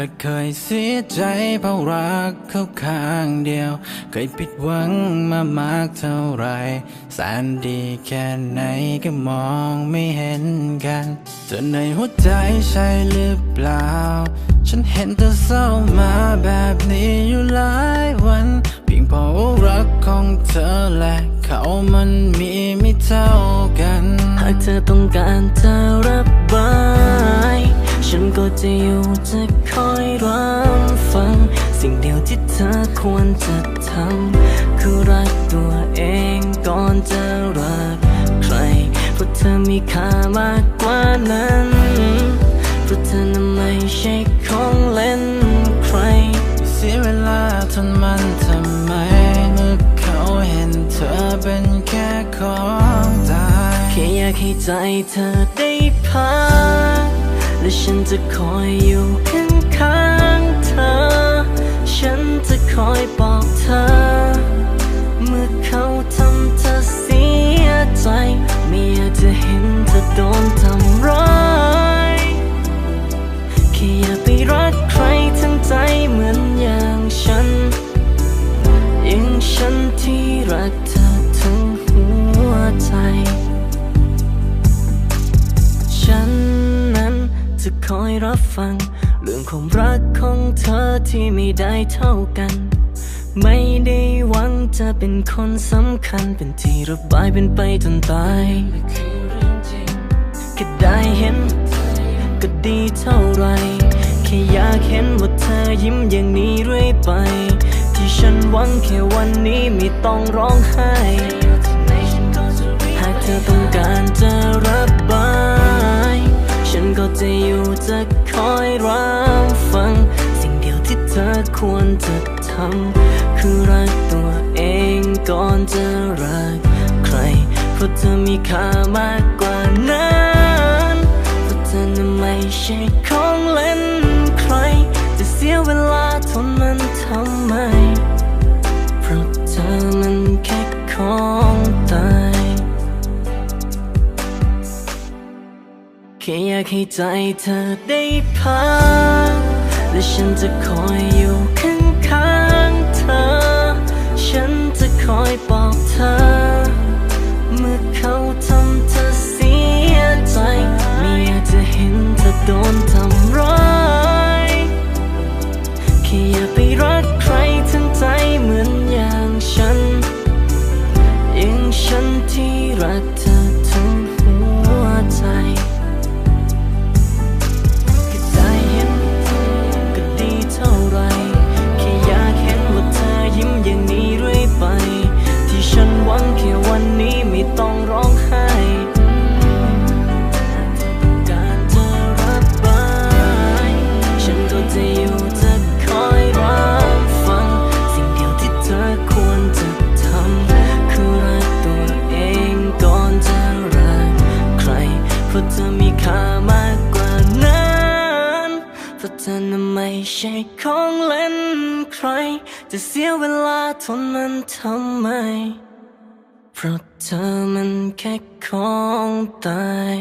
และเคยเสียใจเพราะรักเขาข้างเดียว เคยผิดหวังมามากเท่าไรแสนดีแค่ไหนก็มองไม่เห็นกันเธอในหัวใจใช่หรือเปล่า ฉันเห็นเธอเศร้ามาแบบนี้อยู่หลายวันเพียงเพราะรักของเธอและเขามันมีไม่เท่ากัน หากเธอต้องการจะรับบาย ฉันก็จะอยู่จะคอยรับฟัง สิ่งเดียวที่เธอควรจะทำคือรักตัวเองก่อนจะรักใคร เพราะเธอมีค่ามากกว่านั้น เพราะเธอนั้นไม่ใช่ของเล่นใคร เสียเวลาทนมันทำไม เมื่อเขาเห็นเธอเป็นแค่ของตายแค่อยากให้ใจเธอได้พัก และฉันจะคอยอยู่ข้างข้างๆเธอ ฉันจะคอยบอกเธอ เมื่อเขาทำเธอเสียใจ ไม่อยากจะเห็นเธอโดนทำร้าย จะคอยรับฟัง เรื่องความรักของเธอที่ไม่ได้เท่ากัน ไม่ได้หวังจะเป็นคนสำคัญ เป็นที่ระบายเป็นไปจนตายแค่ได้เห็น ก็ดีเท่าไรแค่อยากเห็นว่าเธอยิ้มอย่างนี้เรื่อยไป ที่ฉันหวังแค่วันนี้ไม่ต้องร้องไห้ หากเธอต้องการจะรับบายฉัน ก็จะอยู่จะคอยรับฟัง สิ่งเดียวที่เธอควรจะทำคือรักตัวเองก่อนจะรักใคร เพราะเธอมีค่ามากกว่านั้นเพราะเธอนั้นไม่ใช่ของเล่นใคร จะเสียเวลาทนมันทำไม เพราะเธอมันแค่ของตาย ค่อยากให้ใจเธอได้พักและฉันจะคอยอยู่ข้างข้างๆเธอ ฉันจะคอยบอกเธอ เมื่อเขาทำเธอเสียใจ ไม่อยากจะเห็นเธอโดนทำร้ายแค่อย่าไปรักใครทั้งใจเหมือนอย่างฉันอย่างฉันที่รักเธอ ค่ามากกว่านั้นเพราะเธอนั้นไม่ใช่ของเล่นใคร จะเสียเวลาทนมันทำไม เพราะเธอมันแค่ของตาย